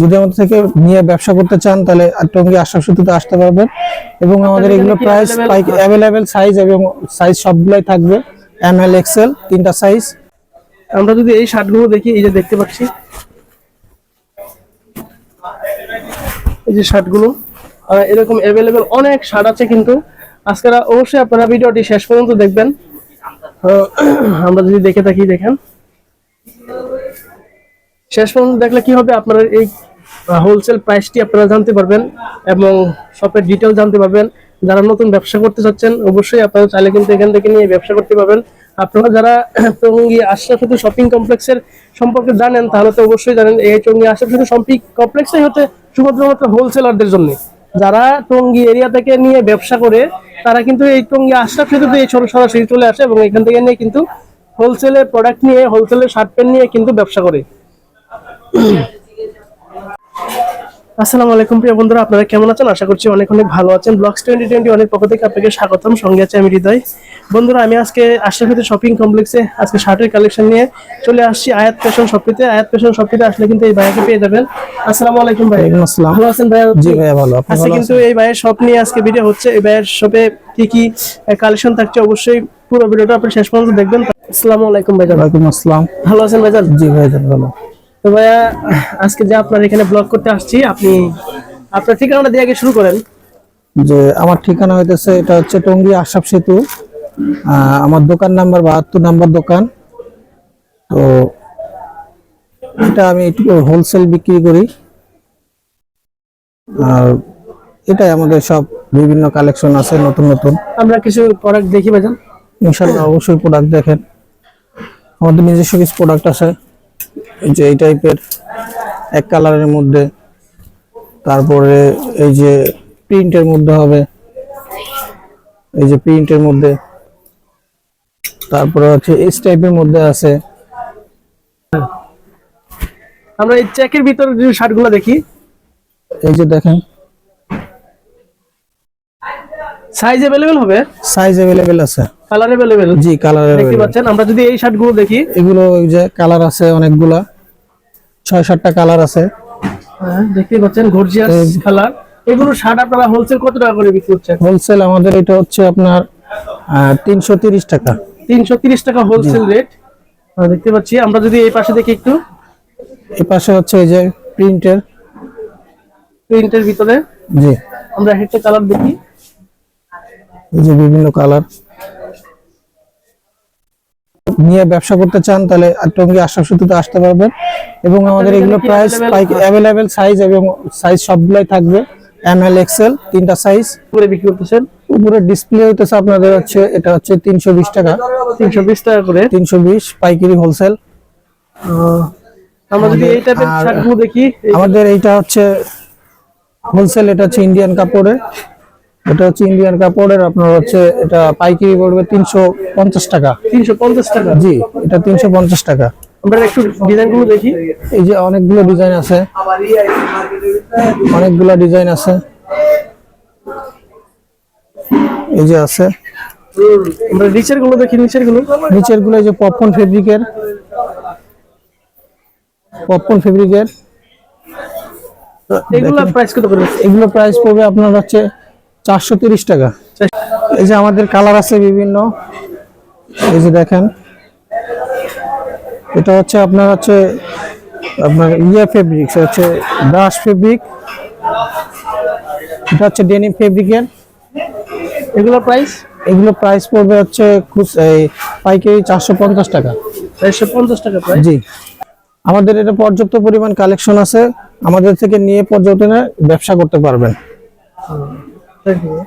যদি আমাদের থেকে নিয়ে ব্যবসা করতে চান তাহলে টঙ্গী আশরাফ সেতুতে আসতে পারবেন। এবং আমাদের এগুলো প্রাইস? অ্যাভেলেবেল সাইজ এবং সাইজ সবগুলাই থাকবে। এম এল এক্সেল তিনটা সাইজ আমরা যদি এই শার্টগুলো দেখি এই যে দেখতে পাচ্ছি। এই যে শার্টগুলো এরকম অ্যাভেলেবেল অনেক শার্ট আছে কিন্তু। আজকে অবশ্যই আপনারা ভিডিওটি শেষ পর্যন্ত দেখবেন। আমরা যদি দেখে থাকি দেখেন। শেষ পর্যন্ত দেখলে কি হবে? আপনারা এই হোলসেল প্রাইসটি আপনারা জানতে পারবেন এবং শপের ডিটেল জানতে পারবেন। যারা নতুন ব্যবসা করতে চাচ্ছেন, অবশ্যই আপনারা চাইলে কিন্তু এখান থেকে নিয়ে ব্যবসা করতে পারবেন। আপনারা যারা টঙ্গী আশরাফ সেতু শপিং কমপ্লেক্সের সম্পর্কে জানেন, তাহলে তো অবশ্যই জানেন, এই টঙ্গি আশরাফ সেতু শপিং কমপ্লেক্সই হচ্ছে শুধুমাত্র হোলসেলারদের জন্য। যারা টঙ্গী এরিয়া থেকে নিয়ে ব্যবসা করে, তারা কিন্তু এই টঙ্গি আশরাফ সেতুতে এই সর- সরাসরি চলে আসে এবং এখান থেকে নিয়ে কিন্তু হোলসেলের প্রোডাক্ট নিয়ে হোলসেলের শার্ট প্যান্ট নিয়ে কিন্তু ব্যবসা করে। আসসালামু আলাইকুম প্রিয় বন্ধুরা আপনারা কেমন আছেন? আশা করছি অনেক অনেক ভালো আছেন। ব্লগস টোয়েন্টি টোয়েন্টি অনেক পক্ষ থেকে আপনাকে স্বাগতম। সঙ্গে আছে আমি হৃদয়। বন্ধুরা আমি আজকে আশরাফিতে শপিং কমপ্লেক্সে আজকে শার্টের কালেকশন নিয়ে চলে আসছি। আয়াত ফ্যাশন শপিতে আয়াত ফ্যাশন শপিতে আসলে কিন্তু এই ভাইয়াকে পেয়ে যাবেন। আসসালামু আলাইকুম ভাই আসসালাম। ভালো আছেন ভাইয়া জি ভাইয়া ভালো। আজকে কিন্তু এই ভাইয়ের শপ নিয়ে আজকে ভিডিও হচ্ছে। এই ভাইয়ের শপে কি কি কালেকশন থাকছে অবশ্যই পুরো ভিডিওটা আপনি শেষ পর্যন্ত দেখবেন। আসসালামু আলাইকুম ভাইজান। ওয়ালাইকুম আসসালাম। ভালো আছেন ভাইজান? জি ভাইজান ভালো। তো ভাইয়া আজকে যে আপনার এখানে ব্লগ করতে আসছি আপনি আপনার ঠিকানাটা দিয়ে আগে শুরু করেন। যে আমার ঠিকানা হইতেছে এটা হচ্ছে টঙ্গী আশরাফ সেতু। আমার দোকান নাম্বার বাহাত্তর নাম্বার দোকান। তো এটা আমি একটু হোলসেল বিক্রি করি। আর এটাই আমাদের সব বিভিন্ন কালেকশন আছে নতুন নতুন। আমরা কিছু প্রোডাক্ট দেখি ভাইজান। ইনশাল্লাহ অবশ্যই প্রোডাক্ট দেখেন। আমাদের নিজস্ব কিছু প্রোডাক্ট আছে। এই যে এই টাইপের এক কালারের মধ্যে তারপরে এই যে প্রিন্টের মধ্যে হবে এই যে প্রিন্টের মধ্যে তারপরে হচ্ছে এই টাইপের মধ্যে আছে। আমরা এই চেকের ভিতরে যে শার্টগুলো দেখি। এই যে দেখেন সাইজ अवेलेबल হবে সাইজ অ্যাভেলেবেল আছে কালার अवेलेबल জি কালার দেখতে পাচ্ছেন আমরা যদি এই শার্টগুলো দেখি এগুলো ওই যে কালার আছে অনেকগুলা ছয় সাতটা কালার আছে হ্যাঁ, দেখতে পাচ্ছেন গর্জিয়াস কালার এগুলো শার্ট আপনারা হোলসেল কত টাকা করে বিক্রি করছেন হোলসেল আমাদের এটা হচ্ছে আপনার তিনশো তিরিশ টাকা তিনশো তিরিশ টাকা হোলসেল রেট দেখতে পাচ্ছি আমরা যদি এই পাশে দেখি একটু এই পাশে হচ্ছে এই যে প্রিন্টের প্রিন্টের ভিতরে জি আমরা একটা কালার দেখি এই যে বিভিন্ন কালার। নিয়ে ব্যবসা করতে চান তাহলে টঙ্গী আশরাফ সেতুতে আসতে পারবেন। এবং আমাদের এগুলো প্রাইস অ্যাভেলেবেল সাইজ এবং সাইজ সবগুলাই থাকবে। এম এল এক্সেল তিনটা সাইজ করে বিক্রি করতেছেন? উপরে ডিসপ্লে হইতেছে আপনাদের হচ্ছে এটা হচ্ছে তিনশো বিশ টাকা। তিনশো বিশ টাকা করে? তিনশো বিশ পাইকারি হোলসেল আহ, আমরা যদি এই টাইপের শার্টগুলো দেখি আমাদের এইটা হচ্ছে হোলসেল এটা হচ্ছে ইন্ডিয়ান কাপড়ের। এটা হচ্ছে ইন্ডিয়ান কাপড়ের আপনার হচ্ছে এটা পাইকারি পড়বে তিনশো পঞ্চাশ টাকা। তিনশো পঞ্চাশ টাকা? জি এটা তিনশো পঞ্চাশ টাকা। আমরা একটু ডিজাইন দেখি। এই যে অনেকগুলো ডিজাইন আছে। অনেকগুলো ডিজাইন আছে। এই যে আছে। আমরা নিচেরগুলো দেখি নিচেরগুলো নিচেরগুলো যে পপকর্ন ফেব্রিকের। পপকর্ন ফেব্রিকের। এগুলো প্রাইস কত এগুলো প্রাইস পড়বে আপনার হচ্ছে চারশো তিরিশ টাকা। এই যে আমাদের কালার আছে বিভিন্ন। এই যে দেখেন। এটা হচ্ছে আপনার হচ্ছে আপনার ইয়ে ফেব্রিক হচ্ছে ব্রাশ ফেব্রিক এটা হচ্ছে ডেনিম ফেব্রিকের এগুলো প্রাইস এগুলো প্রাইস পড়বে হচ্ছে এই পাইকারি চারশো পঞ্চাশ টাকা। চারশো পঞ্চাশ টাকা প্রাইস জি। আমাদের এটা পর্যাপ্ত পরিমাণ কালেকশন আছে। আমাদের থেকে নিয়ে পর্যটনে ব্যবসা করতে পারবেন। 对